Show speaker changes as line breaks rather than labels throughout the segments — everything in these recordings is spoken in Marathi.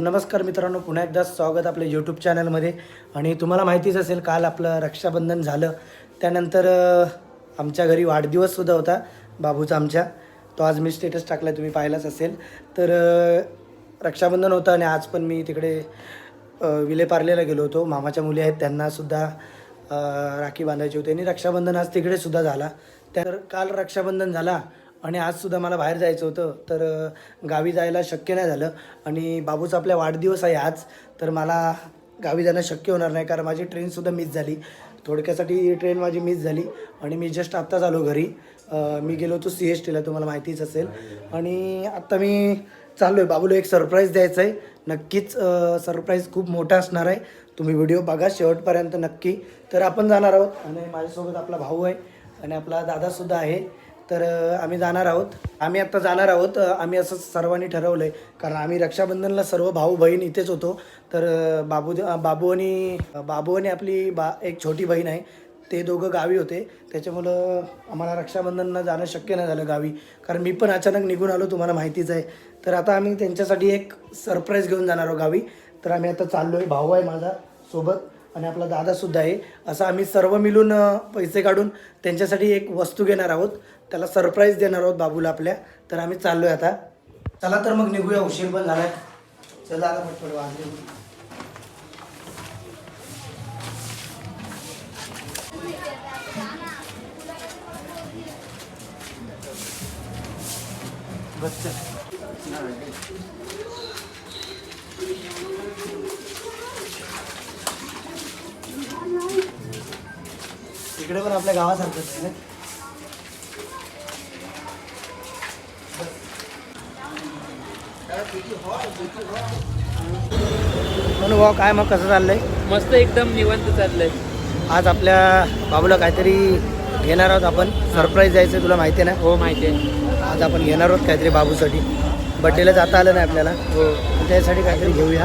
नमस्कार मित्रांनो पुन्हा एकदा स्वागत आपल्या यूट्यूब चॅनलमध्ये आणि तुम्हाला माहितीच असेल काल आपलं रक्षाबंधन झालं. त्यानंतर आमच्या घरी वाढदिवससुद्धा होता बाबूचा आमच्या. तो आज मी स्टेटस टाकला तुम्ही पाहिलाच असेल. तर रक्षाबंधन होतं आणि आज पण मी तिकडे विलेपार्लेला गेलो होतो. मामाच्या मुली आहेत त्यांनासुद्धा राखी बांधायची होती. आणि रक्षाबंधन आज तिकडेसुद्धा झाला. तर काल रक्षाबंधन झाला. आणि आजसुद्धा मला बाहेर जायचं होतं तर गावी जायला शक्य नाही झालं. आणि बाबूचा आपल्या वाढदिवस आहे आज तर मला गावी जाणं शक्य होणार नाही कारण माझी ट्रेनसुद्धा मिस झाली. थोडक्यासाठी ट्रेन माझी मिस झाली आणि मी जस्ट आत्ताच आलो घरी. मी गेलो होतो सी एस टीला तुम्हाला माहितीच असेल. आणि आत्ता मी चाललो आहे बाबूला एक सरप्राईज द्यायचं आहे. नक्कीच सरप्राईज खूप मोठा असणार आहे. तुम्ही व्हिडिओ बघा शेवटपर्यंत नक्की. तर आपण जाणार आहोत. आणि माझ्यासोबत आपला भाऊ आहे आणि आपला दादासुद्धा आहे. तर आम्ही जाणार आहोत. आम्ही आत्ता जाणार आहोत. आम्ही असं सर्वांनी ठरवलं आहे कारण आम्ही रक्षाबंधनला सर्व भाऊ बहीण इथेच होतो. तर बाबू बाबू आणि बाबू आणि आपली बा एक छोटी बहीण आहे. ते दोघं गावी होते. त्याच्यामुळं आम्हाला रक्षाबंधनला जाणं शक्य नाही झालं गावी. कारण मी पण अचानक निघून आलो तुम्हाला माहितीच आहे. तर आता आम्ही त्यांच्यासाठी एक सरप्राईज घेऊन जाणार आहोत गावी. तर आम्ही आता चाललो आहे भाऊ आहे माझा सोबत. आणि आपला दादासुद्धा आहे. असं आम्ही सर्व मिळून पैसे काढून त्यांच्यासाठी एक वस्तू घेणार आहोत. त्याला सरप्राईज देणार आहोत बाबूला आपल्या. तर आम्ही चाललो आहे आता. चला तर मग निघूया. उशीर पण झाला चला आता पटपट वाजले. बच्चा इकडे पण आपल्या गावासारखंच आहे ना. म्हणून भाऊ काय मग कसं चाललंय?
मस्त एकदम निवांत चाललंय.
आज आपल्या बाबूला काहीतरी घेणार आहोत आपण. सरप्राईज द्यायचं तुला माहिती आहे
हो माहिती आहे.
ना आज आपण घेणार आहोत काहीतरी बाबूसाठी. बड्डेला जाता आलं नाही आपल्याला.
हो.
त्यासाठी काहीतरी घेऊया.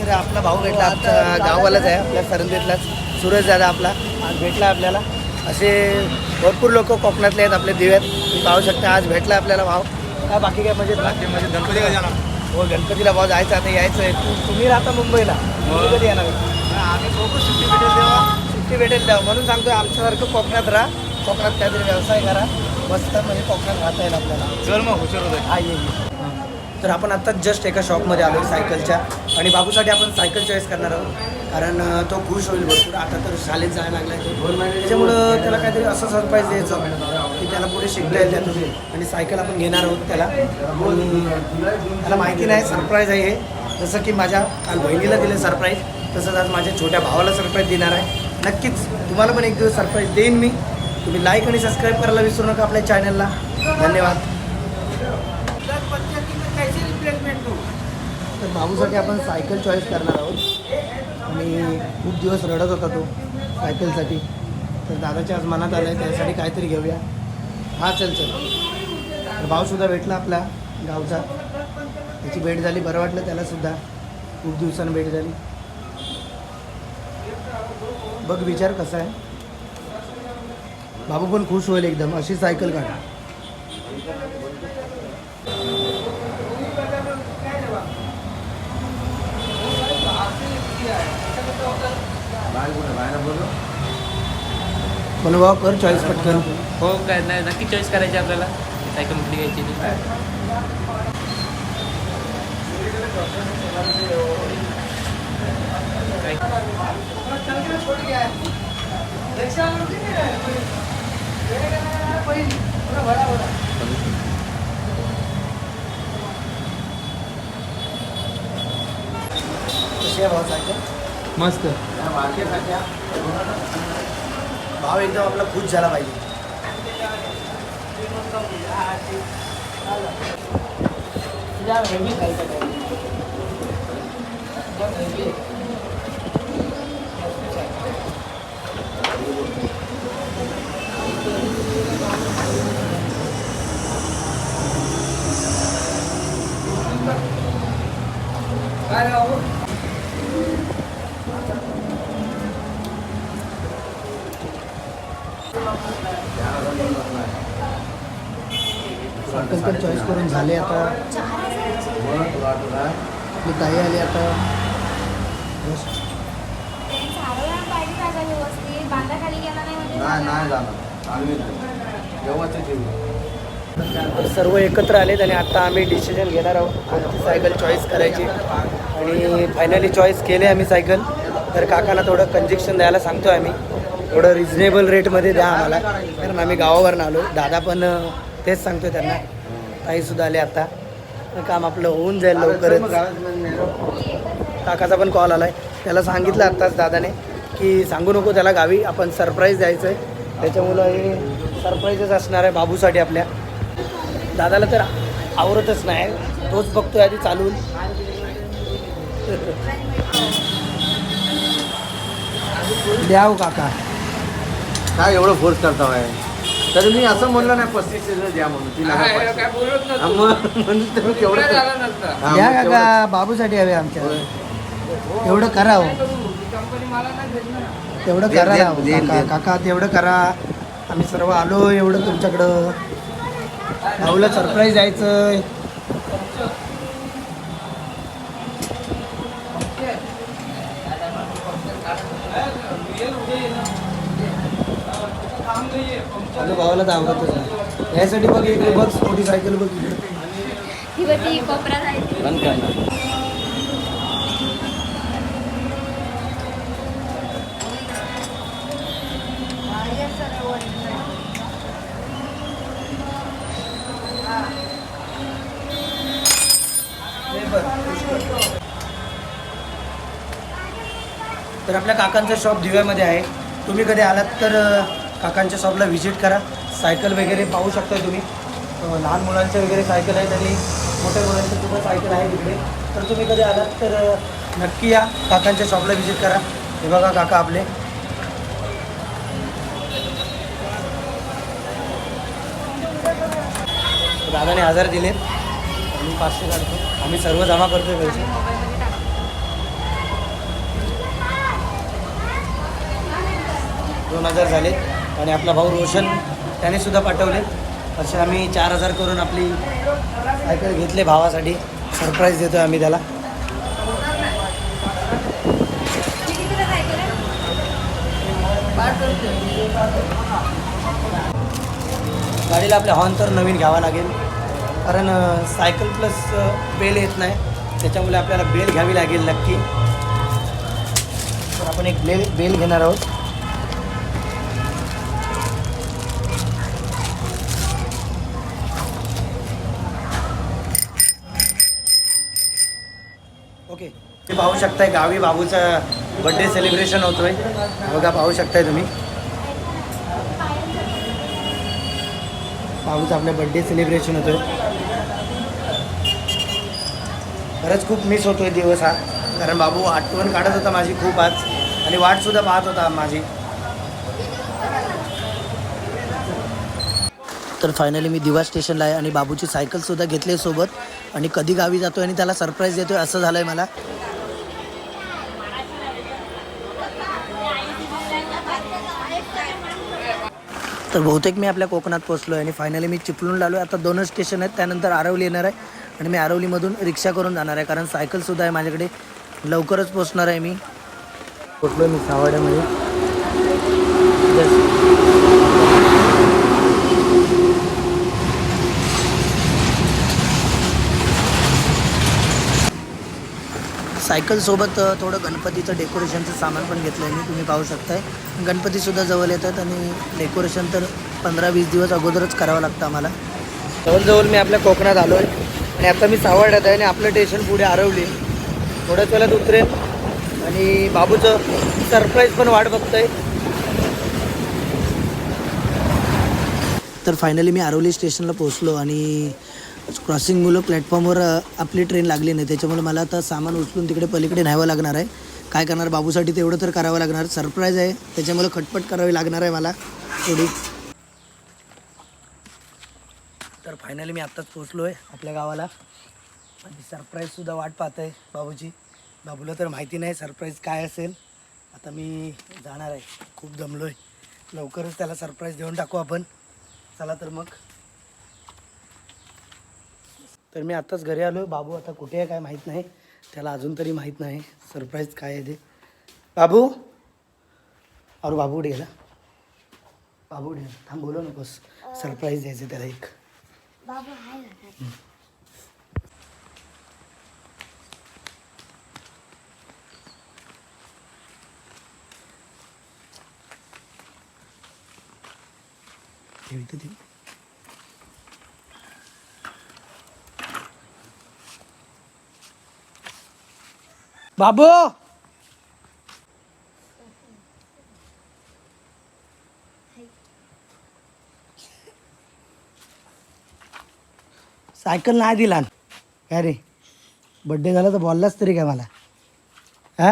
तर आपला भाऊ भेटला. आमचा गाववालाच आहे. आपल्या सरंदेतलाच सूरज दादा आपला. आज भेटला आपल्याला. असे भरपूर लोक कोकणातले आहेत. आपल्या दिव्यात तुम्ही पाहू शकता. आज भेटला आपल्याला भाव काय बाकी काय म्हणजे?
गणपती का जाणार?
हो गणपतीला भाव जायचं आता. यायचं आहे. तुम्ही राहता मुंबईला. तुम्ही कधी येणार?
आम्ही सोबत सुट्टी भेटेल तेव्हा.
सुट्टी भेटेल तेव्हा. म्हणून सांगतोय आमच्यासारखं कोकणात राहा. कोकणात काहीतरी व्यवसाय करा. मस्त म्हणजे कोकणात राहता येईल आपल्याला.
चल मग हुशार होत
हा ये ये. तर आपण आता जस्ट एका शॉपमध्ये आलो सायकलच्या. आणि बाबूसाठी आपण सायकल चॉईस करणार आहोत. कारण तो खुश होईल भरपूर. आता तर शाळेत जायला लागला आहे त्याच्यामुळं त्याला काहीतरी असं सरप्राईज द्यायचं की त्याला पुढे शिकता येईल त्यातून. आणि सायकल आपण घेणार आहोत त्याला. त्याला माहिती नाही सरप्राईज आहे हे. जसं की माझ्या काल बहिणीला दिलं सरप्राईज तसंच आज माझ्या छोट्या भावाला सरप्राईज देणार आहे. नक्कीच तुम्हाला पण एक दिवस सरप्राईज देईन मी. तुम्ही लाईक आणि सबस्क्राईब करायला विसरू नका आपल्या चॅनलला धन्यवाद तर बाबूसाठी आपण सायकल चॉईस करणार आहोत. आणि खूप दिवस रडत होता तो सायकलसाठी. तर दादाच्या आज मनात आलं आहे त्यासाठी काहीतरी घेऊया. हा चल चल. तर भाऊसुद्धा भेटला आपला गावचा. त्याची भेट झाली बरं वाटलं त्यालासुद्धा. खूप दिवसानं भेट झाली. बघ विचार कसा आहे. बाबू पण खुश होईल एकदम अशी सायकल काढा. म्हणून भाऊ कर चॉईस पटकन.
हो काय नाही नक्की चॉईस करायची आपल्याला. सायकल कुठली घ्यायची ती. काय
कशी आहे भाऊ सायकल
मस्त
भाव एकदम आपला खुश झाला पाहिजे जाम हेवी खायचं काय जाम heavy आहे. काय रे बाबू साखर चॉईस करून झाले आता. आपली ताई आली आता. सर्व एकत्र आलेत आणि आता आम्ही डिसिजन घेणार आहोत. आमची सायकल चॉईस करायची. आणि फायनली चॉईस केले आम्ही सायकल तर काकांना थोडं कंजेक्शन द्यायला सांगतो आम्ही. थोडं रिझनेबल रेटमध्ये द्या आम्हाला. कारण आम्ही गावावरून आलो. दादा पण तेच सांगतो त्यांना. ताईसुद्धा आले आता. काम आपलं होऊन जाईल लवकरच. काकाचा पण कॉल आला आहे त्याला सांगितलं आत्ताच दादाने की सांगू नको त्याला गावी आपण सरप्राईज द्यायचं आहे त्याच्यामुळं हे सरप्राईजच असणार आहे बाबूसाठी आपल्या. दादाला तर आवरतच नाही. तोच बघतोय आधी चालून. द्याव हो काका.
काय एवढं फोर्स करता आहे तरी मी असं म्हणलं नाही पस्तीस द्या म्हणून तिला. हा, मग म्हणून तुम्ही केवढं हा,
द्या
मग
काका
तेवढं-
बाबूसाठी हवे आमच्या. तेवढं करा हो. तेवढं करा
देईल,
राव.
देईल,
काका. काका तेवढं करा. आम्ही सर्व आलो एवढं तुमच्याकडं. भाऊला सरप्राईज द्यायचं आलो भावाला तर आवडतच नाही. यासाठी बघ इकडे बघ मोठी सायकल बघ. इकडे
कोपरा जायची
बंद करणार.
तर आपल्या काकांचं शॉप दिव्यामध्ये आहे. तुम्ही कधी आलात तर काकांच्या शॉपला व्हिजिट करा. सायकल वगैरे पाहू शकता तुम्ही. लहान मुलांच्या वगैरे सायकल आहेत आणि मोठ्या मुलांची सुद्धा सायकल आहे तिकडे तर तुम्ही कधी आलात तर नक्की या. काकांच्या शॉपला व्हिजिट करा. हे बघा काका आपले. दादाने हजार दिले आम्ही पाचशे काढतो. आम्ही सर्व जमा करतो पैसे. दोन हजार झाले आणि आपला भाऊ रोशन त्याने सुद्धा पाठवले. असे आम्ही चार हजार करून आपली सायकल घेतले भावासाठी. सरप्राईज देतो आम्ही त्याला. गाडीला आपल्या हॉर्न तर नवीन घ्यावा लागेल. कारण सायकल प्लस बेल येत नाही. त्याच्यामुळे आपल्याला बेल घ्यावी लागेल नक्की. तर आपण एक बेल बेल घेणार आहोत. पाहू शकताय गावी बाबूचा बड्डे सेलिब्रेशन होतोय. बघा पाहू शकताय तुम्ही. बाबूचा आपलं बड्डे सेलिब्रेशन होतोय. खरंच खूप मिस होतोय दिवस हा. कारण बाबू आठवण काढत होता माझी खूप आज. आणि वाटसुद्धा पाहत होता माझी. तर फायनली मी दिवा स्टेशनला आहे आणि बाबूची सायकलसुद्धा घेतली आहे सोबत. आणि कधी गावी जातोय आणि त्याला सरप्राईज देतोय असं झालं आहे मला. तर बहुतेक मी आपल्या कोकणात पोचलो आहे आणि फायनली मी चिपळून आलो आहे आता दोनच स्टेशन आहेत त्यानंतर आरवली येणार आहे आणि मी आरवलीमधून रिक्षा करून जाणार आहे. कारण सायकलसुद्धा आहे माझ्याकडे. लवकरच पोचणार आहे मी. पोचलो मी सावाड्यामध्ये. सायकलसोबत थोडं गणपतीचं डेकोरेशनचं सामान पण घेतलं आहे मी तुम्ही पाहू शकताय. गणपतीसुद्धा जवळ येतात आणि डेकोरेशन तर पंधरा वीस दिवस अगोदरच करावं लागतं आम्हाला. जवळजवळ मी आपल्या कोकणात आलो आहे आणि आता मी सावर्ड्यात आहे आणि आपलं टेशन पुढे आरवली. थोड्याच वेळात उतरेल आणि बाबूचं सरप्राईज पण वाट बघतंय. तर फायनली मी आरवली स्टेशनला पोहोचलो आणि क्रॉसिंग मुलं प्लॅटफॉर्मवर आपली ट्रेन लागली नाही. त्याच्यामुळे मला आता सामान उचलून तिकडे पलीकडे न्यावं लागणार आहे. काय करणार बाबूसाठी तेवढं तर करावं लागणार. सरप्राईज आहे. त्याच्यामुळे खटपट करावी लागणार आहे मला. थोडी तर फायनली मी आत्ताच पोचलो आहे आपल्या गावाला. आणि सरप्राईजसुद्धा वाट पाहत आहे बाबूची बाबूला तर माहिती नाही सरप्राईज काय असेल. आता मी जाणार आहे. खूप दमलो आहे लवकरच त्याला सरप्राईज देऊन टाकू आपण. चला तर मग. तर मी आत्ताच घरी आलो बाबू आता कुठे आहे काय माहीत नाही. त्याला अजून तरी माहीत नाही. सरप्राईज काय आहे ते. बाबू? अरे बाबू कुठे गेला? बाबू कुठे गेला? थांब बोलू नकोस. सरप्राईज द्यायचं त्याला एक. ठेवतो ते बाबू! सायकल नाही दिला. काय रे? बड्डे झाला तर बोललाच तरी काय मला? हा?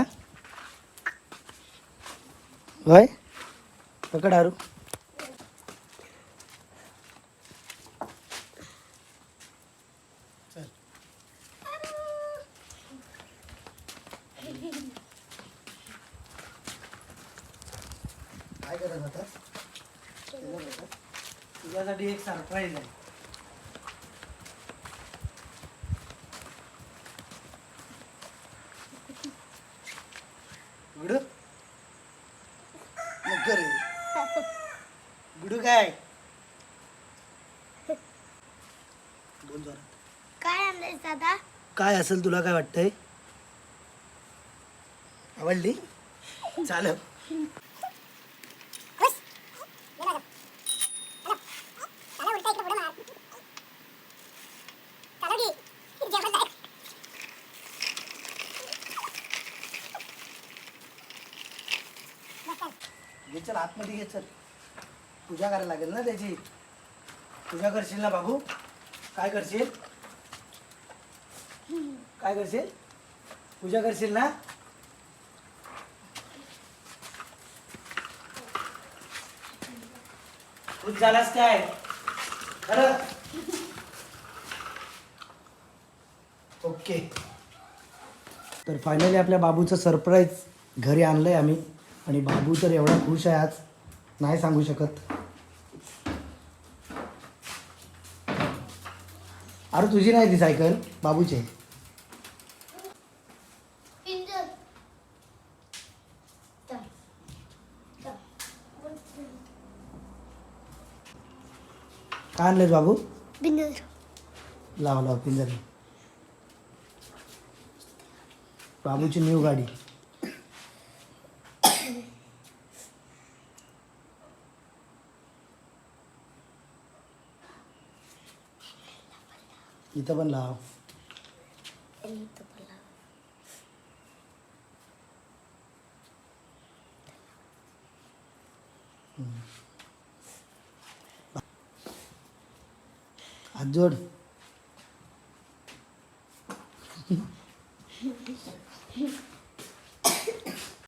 होय? पकड आरू काय करत होता तुझ्यासाठी एक सरप्राईज आहे. गुडू? नको रे गुडू काय? बोल जरा.
काय आणलंय दादा?
काय असेल तुला काय वाटतंय? आवडली? चालेल घे चल आतमध्ये घे चल. पूजा करायला लागेल ना त्याची. पूजा करशील ना बाबू? काय करशील? काय करशील? पूजा करशील ना? खुश झालास काय? खरं? ओके. तर फायनली आपल्या बाबूचं सरप्राईज घरी आणलंय आम्ही. आणि बाबू तर एवढा खुश आहे आज. नाही सांगू शकत. अरे तुझी नाही ती सायकल बाबूची. आहे. काय आणलेस बाबू?
पिंजर
लाव लाव पिंजर. बाबूची न्यू गाडी. इथं पण लाव हात जोड